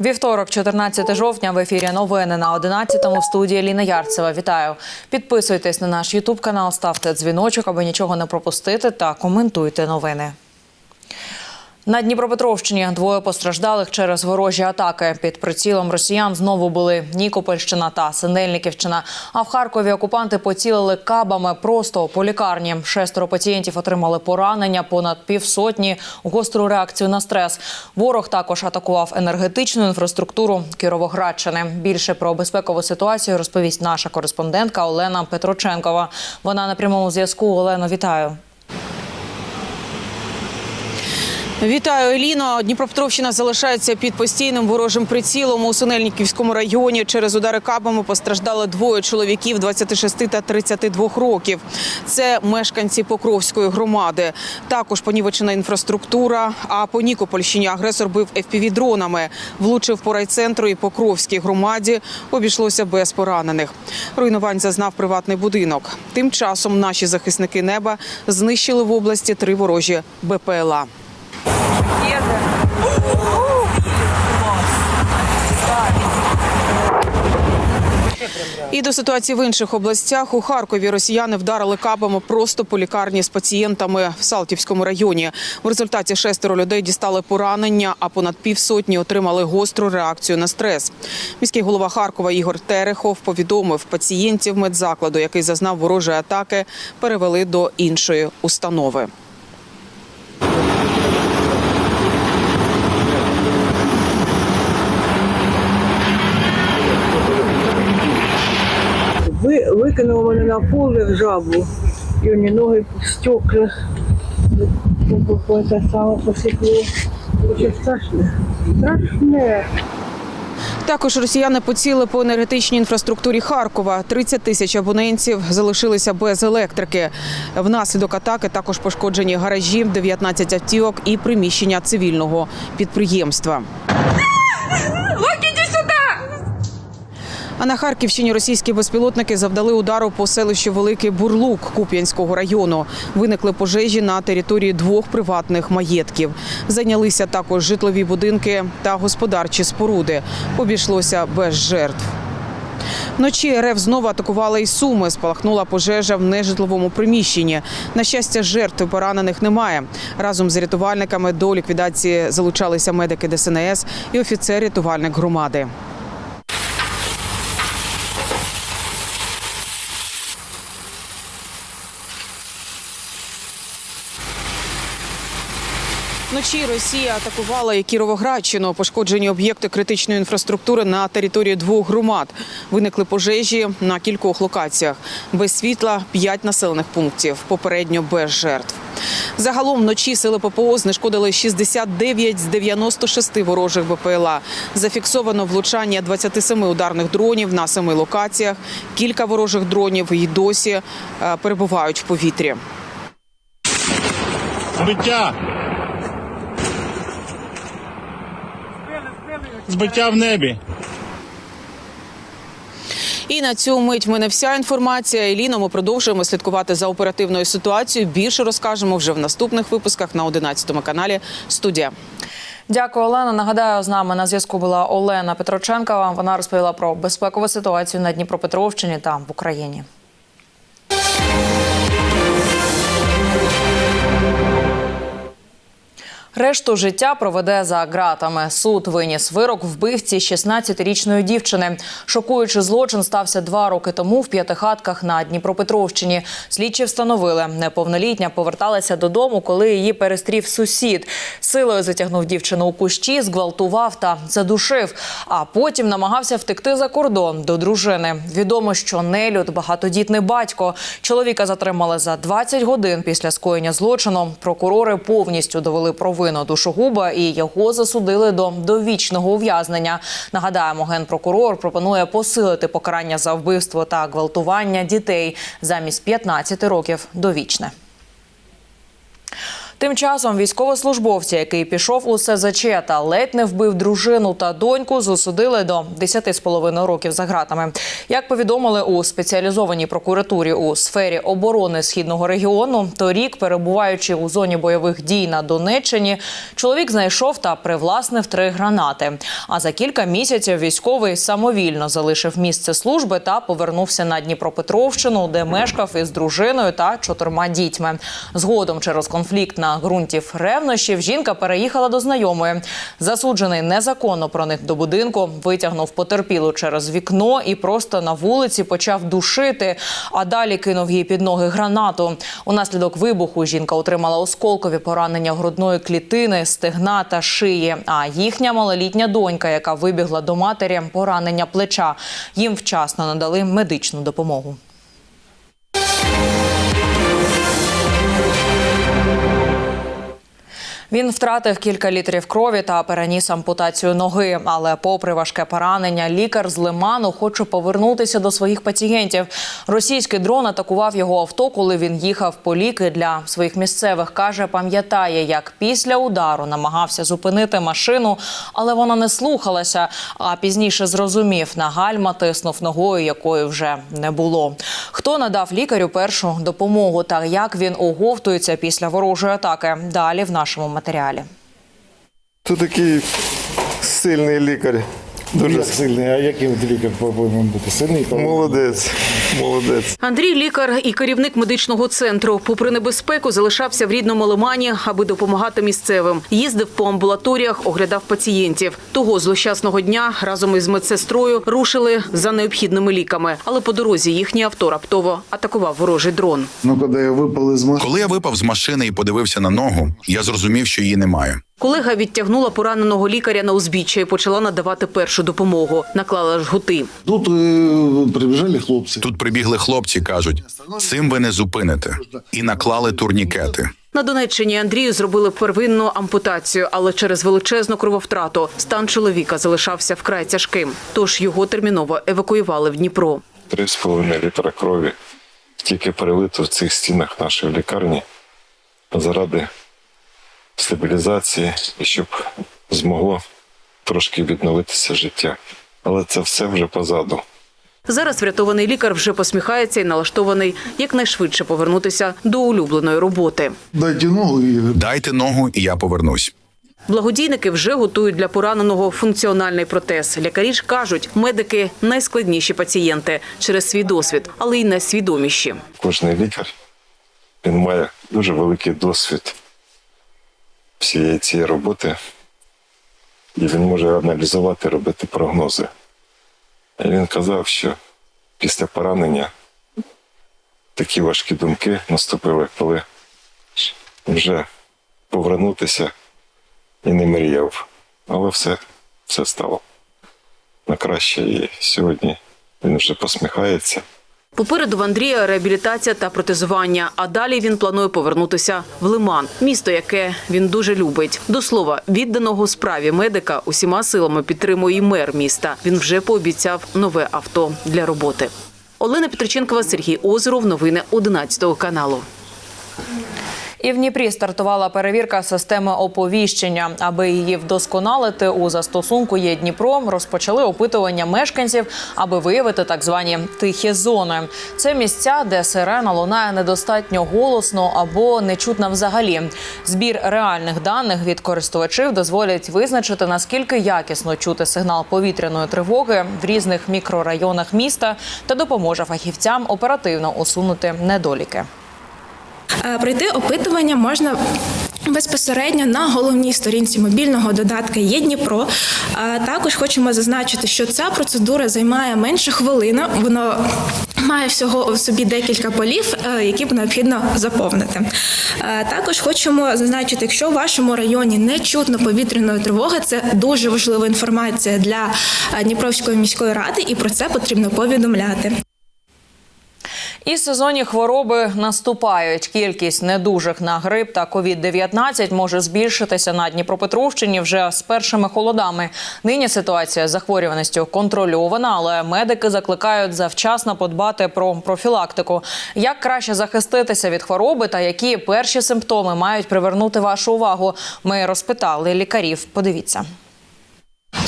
Вівторок, 14 жовтня, в ефірі новини на 11-му в студії Ліна Ярцева. Вітаю! Підписуйтесь на наш Ютуб канал, ставте дзвіночок, аби нічого не пропустити, та коментуйте новини. На Дніпропетровщині двоє постраждалих через ворожі атаки. Під прицілом росіян знову були Нікопольщина та Синельниківщина. А в Харкові окупанти поцілили кабами просто по лікарні. Шестеро пацієнтів отримали поранення, понад півсотні гостру реакцію на стрес. Ворог також атакував енергетичну інфраструктуру Кіровоградщини. Більше про безпекову ситуацію розповість наша кореспондентка Олена Петроченкова. Вона на прямому зв'язку. Олено, вітаю. Вітаю, Еліно. Дніпропетровщина залишається під постійним ворожим прицілом у Синельниківському районі. Через удари кабами постраждали двоє чоловіків 26 та 32 років. Це мешканці Покровської громади. Також понівечена інфраструктура. А по Нікопольщині агресор бив FPV-дронами. Влучив по райцентру і Покровській громаді. Обійшлося без поранених. Руйнувань зазнав приватний будинок. Тим часом наші захисники неба знищили в області три ворожі БПЛА. І до ситуації в інших областях у Харкові росіяни вдарили кабами просто по лікарні з пацієнтами в Салтівському районі. В результаті шестеро людей дістали поранення, а понад півсотні отримали гостру реакцію на стрес. Міський голова Харкова Ігор Терехов повідомив, пацієнтів медзакладу, який зазнав ворожої атаки, перевели до іншої установи. Ви, мене на поле в жабу. І у ноги в стеклах. Це саме посікло. Дуже страшне. Страшне. Також росіяни поціли по енергетичній інфраструктурі Харкова. 30 тисяч абонентів залишилися без електрики. Внаслідок атаки також пошкоджені гаражі, 19 автівок і приміщення цивільного підприємства. На Харківщині російські безпілотники завдали удару по селищу Великий Бурлук Куп'янського району. Виникли пожежі на території двох приватних маєтків. Зайнялися також житлові будинки та господарчі споруди. Обійшлося без жертв. Вночі РФ знову атакували і Суми. Спалахнула пожежа в нежитловому приміщенні. На щастя, жертв і поранених немає. Разом з рятувальниками до ліквідації залучалися медики ДСНС і офіцер-рятувальник громади. Вночі Росія атакувала і Кіровоградщину. Пошкоджені об'єкти критичної інфраструктури на території двох громад. Виникли пожежі на кількох локаціях. Без світла п'ять населених пунктів. Попередньо без жертв. Загалом вночі сили ППО знешкодили 69 з 96 ворожих БПЛА. Зафіксовано влучання 27 ударних дронів на семи локаціях. Кілька ворожих дронів і досі е, перебувають в повітрі. Збиття. Збиття в небі. І на цю мить в мене вся інформація. Еліно, ми продовжуємо слідкувати за оперативною ситуацією. Більше розкажемо вже в наступних випусках на 11 каналі. Студія. Дякую, Олена. Нагадаю, з нами на зв'язку була Олена Петроченкова. Вона розповіла про безпекову ситуацію на Дніпропетровщині та в Україні. Решту життя проведе за ґратами. Суд виніс вирок вбивці 16-річної дівчини. Шокуючий злочин стався два роки тому в п'ятихатках на Дніпропетровщині. Слідчі встановили, неповнолітня поверталася додому, коли її перестрів сусід. Силою затягнув дівчину у кущі, зґвалтував та задушив. А потім намагався втекти за кордон до дружини. Відомо, що нелюд багатодітний батько. Чоловіка затримали за 20 годин після скоєння злочину. Прокурори повністю довели провину душогуба і його засудили до довічного ув'язнення. Нагадаємо, генпрокурор пропонує посилити покарання за вбивство та гвалтування дітей замість 15 років довічне. Тим часом військовослужбовця, який пішов у СЗЧ та ледь не вбив дружину та доньку, засудили до 10,5 років за ґратами. Як повідомили у спеціалізованій прокуратурі у сфері оборони східного регіону, торік, перебуваючи у зоні бойових дій на Донеччині, чоловік знайшов та привласнив три гранати. А за кілька місяців військовий самовільно залишив місце служби та повернувся на Дніпропетровщину, де мешкав із дружиною та чотирма дітьми. Згодом через конфлікт на ґрунтів ревнощів жінка переїхала до знайомої. Засуджений незаконно проник до будинку, витягнув потерпілу через вікно і просто на вулиці почав душити. А далі кинув їй під ноги гранату. Унаслідок вибуху жінка отримала осколкові поранення грудної клітини, стегна та шиї. А їхня малолітня донька, яка вибігла до матері, поранення плеча. Їм вчасно надали медичну допомогу. Він втратив кілька літрів крові та переніс ампутацію ноги. Але, попри важке поранення, лікар з Лиману хоче повернутися до своїх пацієнтів. Російський дрон атакував його авто, коли він їхав по ліки для своїх місцевих. каже, пам'ятає, як після удару намагався зупинити машину, але вона не слухалася. А пізніше зрозумів, на гальма тиснув ногою, якої вже не було. Хто надав лікарю першу допомогу та як він оговтується після ворожої атаки? Далі в нашому матеріалі. Тут такий сильний лікар. Дуже сильний, а яким лікар повинен бути? Сильний молодець. Молодець. Андрій лікар і керівник медичного центру. Попри небезпеку, залишався в рідному лимані, аби допомагати місцевим. Їздив по амбулаторіях, оглядав пацієнтів. Того злощасного дня разом із медсестрою рушили за необхідними ліками. Але по дорозі їхнє авто раптово атакував ворожий дрон. Ну, коли я випав із машини, Коли я випав з машини і подивився на ногу, я зрозумів, що її немає. Колега відтягнула пораненого лікаря на узбіччя і почала надавати першу допомогу. Наклала жгути. тут е, прибіжали хлопці. Тут прибігли хлопці, кажуть, цим ви не зупините, і наклали турнікети. На Донеччині Андрію зробили первинну ампутацію, але через величезну крововтрату стан чоловіка залишався вкрай тяжким. Тож його терміново евакуювали в Дніпро. 3,5 літра крові тільки перелито в цих стінах нашої лікарні заради стабілізації і щоб змогло трошки відновитися життя. Але це все вже позаду. Зараз врятований лікар вже посміхається і налаштований якнайшвидше повернутися до улюбленої роботи. Дайте ногу і Дайте ногу, і я повернусь. Благодійники вже готують для пораненого функціональний протез. Лікарі ж кажуть, медики найскладніші пацієнти через свій досвід, але й найсвідоміші. Кожний лікар він має дуже великий досвід всієї цієї роботи, і він може аналізувати, робити прогнози. Він казав, що після поранення такі важкі думки наступили, коли вже повернутися і не мріяв. Але все, все стало на краще. І сьогодні він вже посміхається. Попереду в Андрія реабілітація та протезування. А далі він планує повернутися в Лиман, місто, яке він дуже любить. До слова, відданого справі медика усіма силами підтримує і мер міста. Він вже пообіцяв нове авто для роботи. Олена Петриченкова, Сергій Озеров. Новини 11 каналу. І в Дніпрі стартувала перевірка системи оповіщення. Аби її вдосконалити у застосунку є Дніпро. Розпочали опитування мешканців, аби виявити так звані тихі зони. Це місця, де сирена лунає недостатньо голосно або не чутна взагалі. Збір реальних даних від користувачів дозволять визначити наскільки якісно чути сигнал повітряної тривоги в різних мікрорайонах міста та допоможе фахівцям оперативно усунути недоліки. Е, Пройти опитування можна безпосередньо на головній сторінці мобільного додатка є Дніпро. Е, Також хочемо зазначити, що ця процедура займає менше хвилини. Воно має всього в собі декілька полів, е, які б необхідно заповнити. Також хочемо зазначити, якщо в вашому районі не чутно повітряної тривоги, це дуже важлива інформація для Дніпровської міської ради, і про це потрібно повідомляти. І сезонні хвороби наступають. Кількість недужих на грип та COVID-19 може збільшитися на Дніпропетровщині вже з першими холодами. Нині ситуація з захворюваністю контрольована, але медики закликають завчасно подбати про профілактику. Як краще захиститися від хвороби та які перші симптоми мають привернути вашу увагу? Ми розпитали лікарів. Подивіться.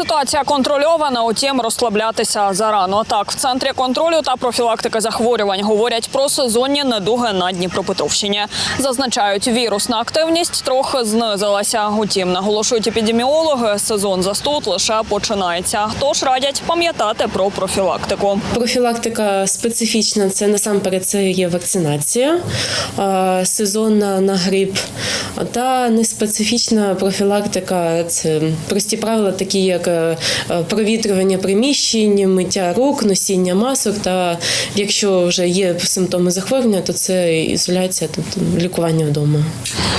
Ситуація контрольована, утім розслаблятися зарано. Так, в центрі контролю та профілактики захворювань говорять про сезонні недуги на Дніпропетровщині. Зазначають, вірусна активність трохи знизилася. Утім, наголошують епідеміологи, сезон застуд лише починається. Тож радять пам'ятати про профілактику. Профілактика специфічна це насамперед це є вакцинація сезонна на грип, та неспецифічна профілактика це прості правила, такі як е, провітрювання приміщень, миття рук, носіння масок. Та якщо вже є симптоми захворювання, то це ізоляція, тобто лікування вдома.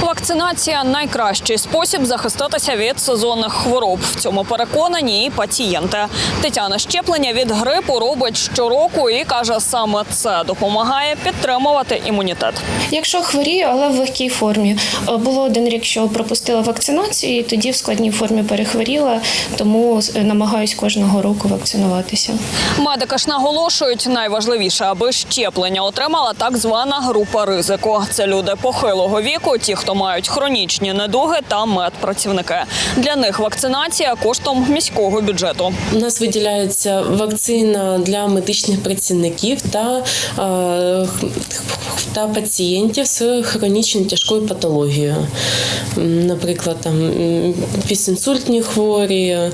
Вакцинація найкращий спосіб захиститися від сезонних хвороб. В цьому переконані і пацієнти. Тетяна щеплення від грипу робить щороку і каже, саме це допомагає підтримувати імунітет. Якщо хворію, але в легкій формі. Було один рік, що пропустила вакцинацію, і тоді в складній формі перехворіла, тому е, намагаюсь кожного року вакцинуватися. Медики ж наголошують, найважливіше, аби щеплення отримала так звана група ризику. Це люди похилого віку, ті, хто мають хронічні недуги та медпрацівники. Для них вакцинація коштом міського бюджету. У нас виділяється вакцина для медичних працівників та, е, та пацієнтів з хронічно тяжкою патологією. М, Наприклад, там пісінсультні хворі, е,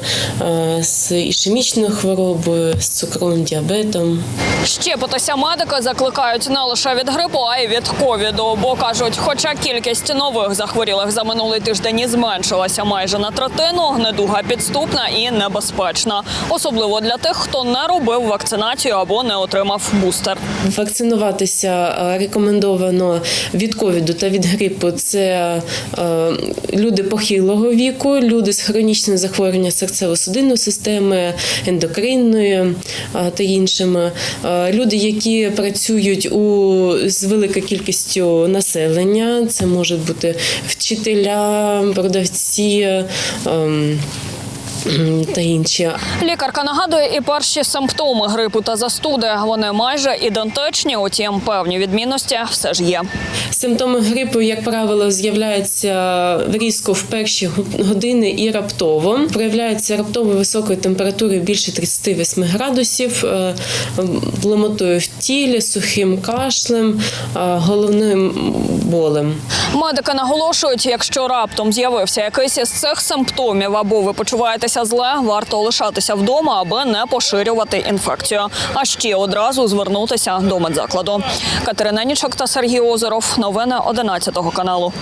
з ішемічною хворобою, з цукровим діабетом. Щепитися медики закликають не лише від грипу, а й від ковіду. Бо кажуть, хоча кількість нових захворілих за минулий тиждень і зменшилася майже на третину, недуга підступна і небезпечна, особливо для тих, хто не робив вакцинацію або не отримав бустер. Вакцинуватися е, рекомендовано від ковіду та від грипу. Це е, люди похилого віку, люди з хронічним захворюванням серцево-судинної системи, ендокринної е, та іншими. Е, Люди, які працюють у з великою кількістю населення, це можуть бути вчителя, продавці. Та інші Лікарка нагадує і перші симптоми грипу та застуди. Вони майже ідентичні, утім певні відмінності все ж є. Симптоми грипу, як правило, з'являються різко в перші години і раптово. Проявляються раптово високою температурою більше 38 градусів, е, ломотою в тілі, сухим кашлем, е, головним болем. Медики наголошують, якщо раптом з'явився якийсь із цих симптомів або ви почуваєтеся зле, варто лишатися вдома, аби не поширювати інфекцію. А ще одразу звернутися до медзакладу. Катерина Нічок та Сергій Озеров. Новини 11 каналу.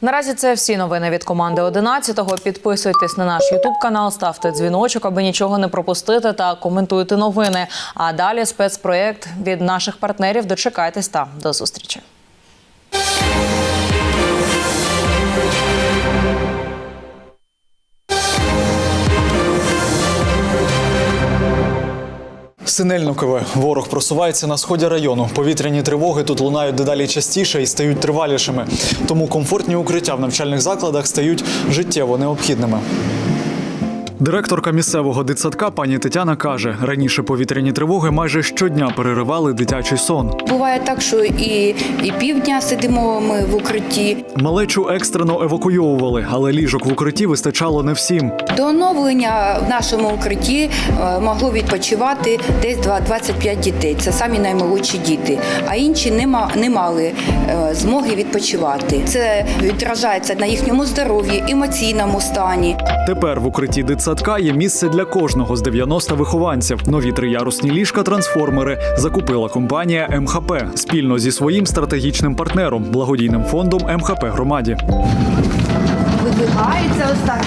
Наразі це всі новини від команди 11-го. Підписуйтесь на наш Ютуб канал, ставте дзвіночок, аби нічого не пропустити та коментуйте новини. А далі спецпроєкт від наших партнерів. Дочекайтесь та до зустрічі. Синельникове ворог просувається на сході району. Повітряні тривоги тут лунають дедалі частіше і стають тривалішими. Тому комфортні укриття в навчальних закладах стають життєво необхідними. Директорка місцевого дитсадка пані Тетяна каже: раніше повітряні тривоги майже щодня переривали дитячий сон. Буває так, що і, і півдня сидимо ми в укритті. Малечу екстрено евакуйовували, але ліжок в укритті вистачало не всім. До оновлення в нашому укритті е, могло відпочивати десь два- 25 дітей. Це самі наймолодші діти. А інші не мали е, змоги відпочивати. Це відражається на їхньому здоров'ї, емоційному стані. Тепер в укритті дитсадка є місце для кожного з 90 вихованців. Нові триярусні ліжка трансформери закупила компанія МХП спільно зі своїм стратегічним партнером благодійним фондом МХП громаді. Видвигаються ось так.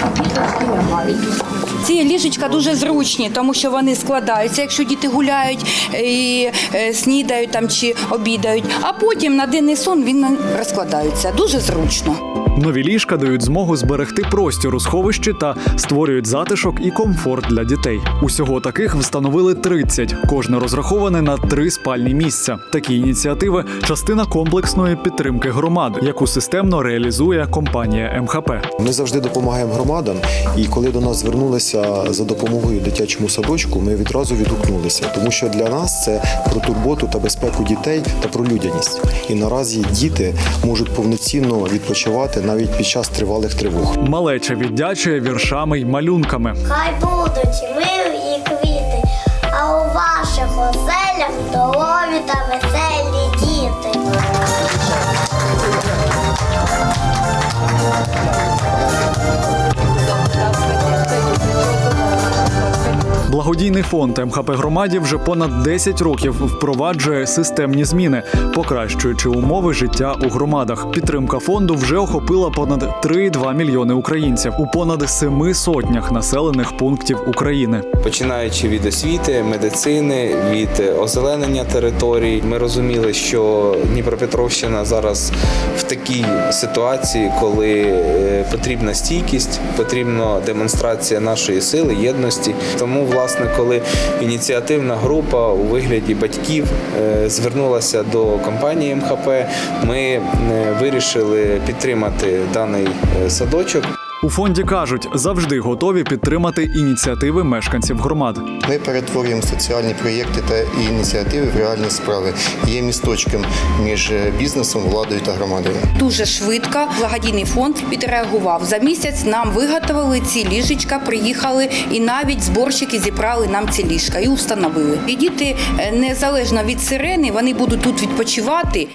Ці ліжечка дуже зручні, тому що вони складаються, якщо діти гуляють і е, снідають там чи обідають. А потім на денний сон він розкладається. Дуже зручно. Нові ліжка дають змогу зберегти простір у сховищі та створюють затишок і комфорт для дітей. Усього таких встановили 30. Кожне розраховане на три спальні місця. Такі ініціативи частина комплексної підтримки громад, яку системно реалізує компанія МХП. Ми завжди допомагаємо громадам, і коли до нас звернулися за допомогою дитячому садочку, ми відразу відгукнулися, тому що для нас це про турботу та безпеку дітей та про людяність. І наразі діти можуть повноцінно відпочивати навіть під час тривалих тривог. Малеча віддячує віршами й малюнками. Хай будуть милі квіти, а у ваших оселях здорові та веселі Благодійний фонд МХП громаді вже понад 10 років впроваджує системні зміни, покращуючи умови життя у громадах. Підтримка фонду вже охопила понад 3,2 мільйони українців у понад семи сотнях населених пунктів України. Починаючи від освіти, медицини, від озеленення територій, ми розуміли, що Дніпропетровщина зараз в такій ситуації, коли е, потрібна стійкість, потрібна демонстрація нашої сили, єдності. Тому, власне, коли ініціативна група у вигляді батьків е, звернулася до компанії МХП, ми е, вирішили підтримати даний е, садочок. У фонді кажуть, завжди готові підтримати ініціативи мешканців громад. Ми перетворюємо соціальні проєкти та ініціативи в реальні справи. Є місточком між бізнесом, владою та громадою. Дуже швидко благодійний фонд відреагував. За місяць нам виготовили ці ліжечка, приїхали і навіть зборщики зібрали нам ці ліжка і установили. І діти е, незалежно від сирени, вони будуть тут відпочивати.